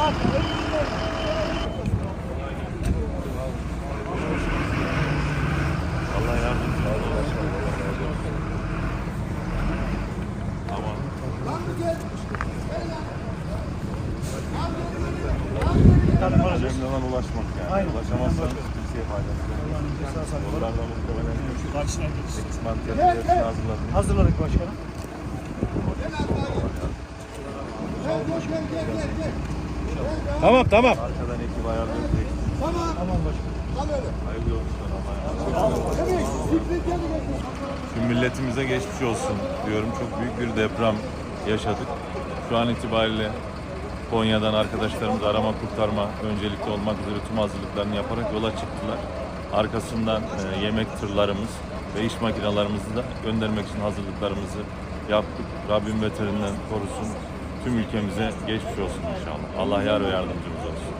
Allah yardımcı olsun. Aman. Lan gel. Cemre'den ulaşmak yani. Aynen. Ulaşamazsan kimseye faydası yok. Yollardan muhtemelen karşına geçsin. Eksman tezgahını hazırladın. Hazırladık başkanım. Gel gel gel gel gel. Tamam tamam. Arkadan ekip ayarlayacak. Tamam başkanım. Hayırlı yolculuklar. Allah'a emanet olun. Tüm milletimize geçmiş olsun diyorum. Çok büyük bir deprem yaşadık. Şu an itibariyle Konya'dan arkadaşlarımız arama kurtarma öncelikli olmak üzere tüm hazırlıklarını yaparak yola çıktılar. Arkasından e, yemek tırlarımız ve iş makinalarımızı da göndermek için hazırlıklarımızı yaptık. Rabbim beterinden korusun. Tüm ülkemize geçmiş olsun inşallah. Allah yar ve yardımcımız olsun.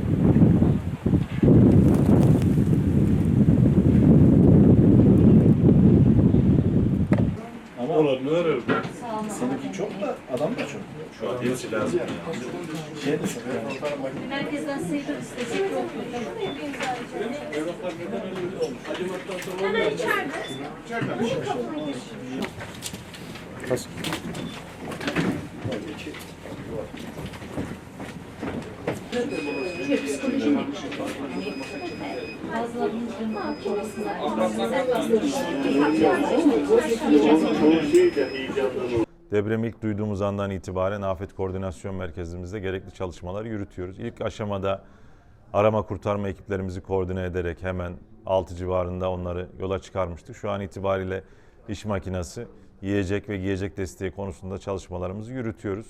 Seninki çok da adam da çok. Şu an hepsi lazım. Şey de çok yani. Merkezden sıyrıl istesek yok. Hemen içeride. Yok, Depremi ilk duyduğumuz andan itibaren Afet Koordinasyon Merkezimizde gerekli çalışmalar yürütüyoruz. İlk aşamada arama kurtarma ekiplerimizi koordine ederek hemen 6 civarında onları yola çıkarmıştık. Şu an itibariyle iş makinesi, yiyecek ve giyecek desteği konusunda çalışmalarımızı yürütüyoruz.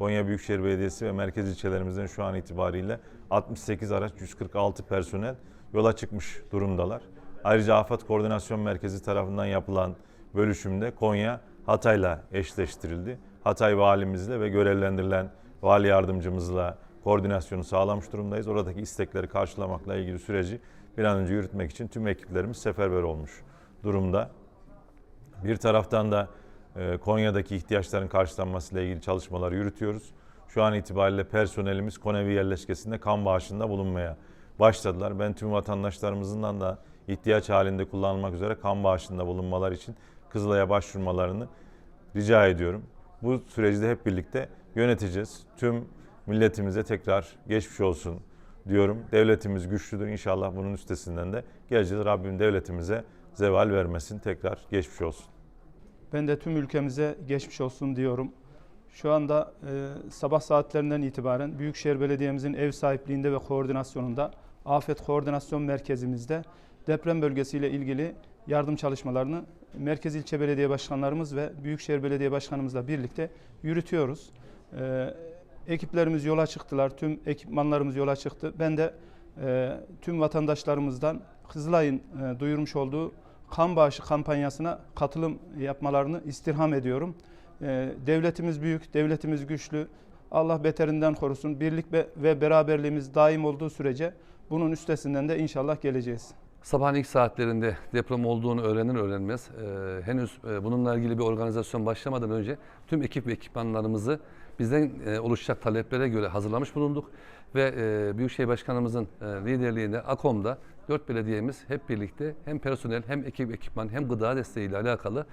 Konya Büyükşehir Belediyesi ve merkez ilçelerimizden şu an itibariyle 68 araç, 146 personel yola çıkmış durumdalar. Ayrıca Afet Koordinasyon Merkezi tarafından yapılan bölüşümde Konya Hatay'la eşleştirildi. Hatay valimizle ve görevlendirilen vali yardımcımızla koordinasyonu sağlamış durumdayız. Oradaki istekleri karşılamakla ilgili süreci bir an önce yürütmek için tüm ekiplerimiz seferber olmuş durumda. Bir taraftan da Konya'daki ihtiyaçların karşılanmasıyla ilgili çalışmalar yürütüyoruz. Şu an itibariyle personelimiz Konevi yerleşkesinde kan bağışında bulunmaya başladılar. Ben tüm vatandaşlarımızdan da ihtiyaç halinde kullanılmak üzere kan bağışında bulunmalar için Kızılay'a başvurmalarını rica ediyorum. Bu süreci de hep birlikte yöneteceğiz. Tüm milletimize tekrar geçmiş olsun diyorum. Devletimiz güçlüdür. İnşallah bunun üstesinden de geleceğiz. Rabbim devletimize zeval vermesin. Tekrar geçmiş olsun. Ben de tüm ülkemize geçmiş olsun diyorum. Şu anda e, sabah saatlerinden itibaren Büyükşehir Belediye'mizin ev sahipliğinde ve koordinasyonunda Afet Koordinasyon Merkezimizde deprem bölgesiyle ilgili yardım çalışmalarını Merkez İlçe Belediye Başkanlarımız ve Büyükşehir Belediye Başkanımızla birlikte yürütüyoruz. E, ekiplerimiz yola çıktılar, tüm ekipmanlarımız yola çıktı. Ben de e, tüm vatandaşlarımızdan Kızılay'ın e, duyurmuş olduğu kan bağışı kampanyasına katılım yapmalarını istirham ediyorum. Ee, Devletimiz büyük, devletimiz güçlü. Allah beterinden korusun. Birlik ve- beraberliğimiz daim olduğu sürece bunun üstesinden de inşallah geleceğiz. Sabahın ilk saatlerinde deprem olduğunu öğrenir öğrenmez e, henüz e, bununla ilgili bir organizasyon başlamadan önce tüm ekip ve ekipmanlarımızı bizden e, oluşacak taleplere göre hazırlamış bulunduk ve e, Büyükşehir Başkanımızın e, liderliğinde AKOM'da dört belediyemiz hep birlikte hem personel hem ekip ekipman hem gıda desteğiyle alakalı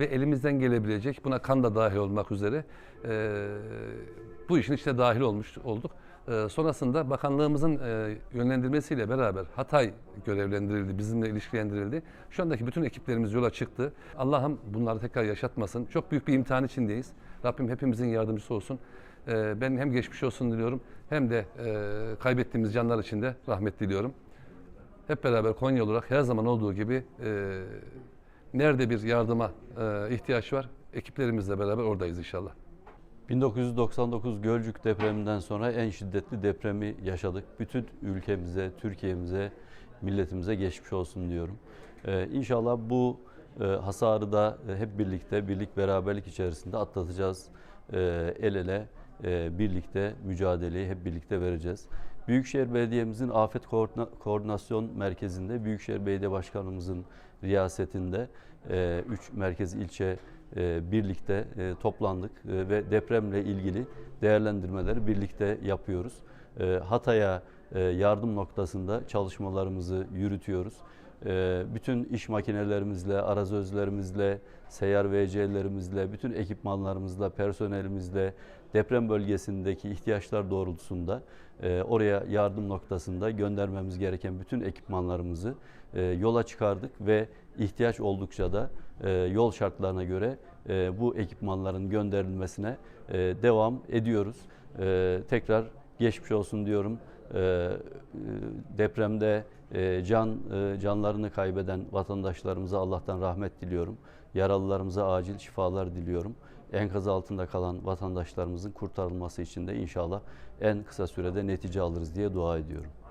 ve elimizden gelebilecek buna kan da dahil olmak üzere e, bu işin içine dahil olmuş olduk. Ee, sonrasında bakanlığımızın e, yönlendirmesiyle beraber Hatay görevlendirildi, bizimle ilişkilendirildi. Şu andaki bütün ekiplerimiz yola çıktı. Allah'ım bunları tekrar yaşatmasın. Çok büyük bir imtihan içindeyiz. Rabbim hepimizin yardımcısı olsun. Ee, ben hem geçmiş olsun diliyorum hem de e, kaybettiğimiz canlar için de rahmet diliyorum. Hep beraber Konya olarak her zaman olduğu gibi e, nerede bir yardıma e, ihtiyaç var ekiplerimizle beraber oradayız inşallah. 1999 Gölcük depreminden sonra en şiddetli depremi yaşadık. Bütün ülkemize, Türkiye'mize, milletimize geçmiş olsun diyorum. Ee, inşallah bu e, hasarı da e, hep birlikte, birlik beraberlik içerisinde atlatacağız. Ee, el ele e, birlikte mücadeleyi hep birlikte vereceğiz. Büyükşehir Belediye'mizin Afet Koordina- Koordinasyon Merkezi'nde, Büyükşehir Belediye Başkanımızın riyasetinde 3 merkez ilçe e, birlikte e, toplandık e, ve depremle ilgili değerlendirmeleri birlikte yapıyoruz. E, Hatay'a e, yardım noktasında çalışmalarımızı yürütüyoruz. E, Bütün iş makinelerimizle, arazözlerimizle, seyyar VC'lerimizle, bütün ekipmanlarımızla, personelimizle deprem bölgesindeki ihtiyaçlar doğrultusunda e, oraya yardım noktasında göndermemiz gereken bütün ekipmanlarımızı e, yola çıkardık ve ihtiyaç oldukça da e, yol şartlarına göre bu ekipmanların gönderilmesine devam ediyoruz. Tekrar geçmiş olsun diyorum. E, e, depremde e, can e, canlarını kaybeden vatandaşlarımıza Allah'tan rahmet diliyorum. Yaralılarımıza acil şifalar diliyorum. Enkaz altında kalan vatandaşlarımızın kurtarılması için de inşallah en kısa sürede netice alırız diye dua ediyorum.